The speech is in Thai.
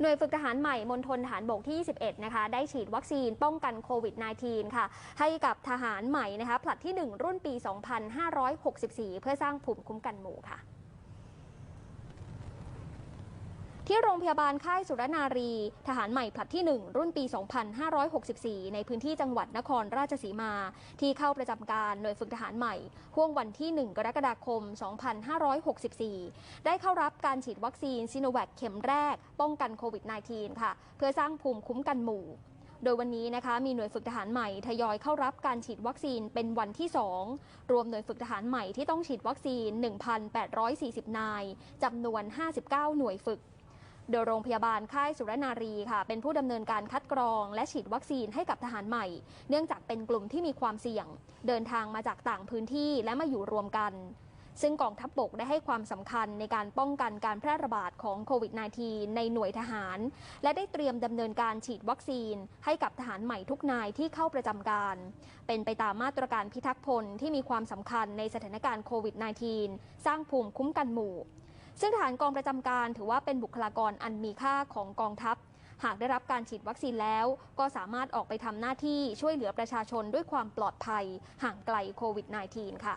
หน่วยฝึกทหารใหม่มณฑลทหารบกที่ 21 นะคะ ได้ฉีดวัคซีนป้องกันโควิด -19 ค่ะ ให้กับทหารใหม่นะคะผลัดที่ 1 รุ่นปี 2564 เพื่อสร้างภูมิคุ้มกันหมู่ค่ะ ที่โรงพยาบาลค่ายสุรนารี ทหารใหม่ผลัดที่ 1 รุ่นปี 2564 ในพื้นที่จังหวัดนครราชสีมา ที่เข้าประจำการหน่วยฝึกทหารใหม่ห่วงวันที่ 1 กรกฎาคม 2564 ได้เข้ารับการฉีดวัคซีนซิโนแวคเข็มแรก ป้องกันโควิด -19 ค่ะ เพื่อสร้างภูมิคุ้มกันหมู่โดยวันนี้นะคะมีหน่วยฝึกทหารใหม่ทยอยเข้ารับการฉีดวัคซีนเป็นวันที่ 2 รวมหน่วยฝึกทหารใหม่ที่ต้องฉีดวัคซีน 1,840 นายจำนวน 59 หน่วยฝึก โดยโรงพยาบาลค่ายสุรนารีค่ะ เป็นผู้ดำเนินการคัดกรอง และฉีดวัคซีนให้กับทหารใหม่ เนื่องจากเป็นกลุ่มที่มีความเสี่ยง เดินทางมาจากต่างพื้นที่และมาอยู่รวมกัน ซึ่งกองทัพบบกได้ให้ความสำคัญในการป้องกันการแพร่ระบาดของโควิด -19 ในหน่วยทหาร และได้เตรียมดำเนินการฉีดวัคซีน ให้กับทหารใหม่ทุกนายที่เข้าประจำการ เป็นไปตามมาตรการพิทักษ์พลที่มีความสำคัญในสถานการณ์โควิด -19 สร้างภูมิคุ้มกันหมู่ ซึ่งทหารกองประจำการถือว่าเป็นบุคลากรอันมีค่าของกองทัพ หากได้รับการฉีดวัคซีนแล้ว ก็สามารถออกไปทำหน้าที่ช่วยเหลือประชาชนด้วยความปลอดภัยห่างไกลโควิด -19 ค่ะ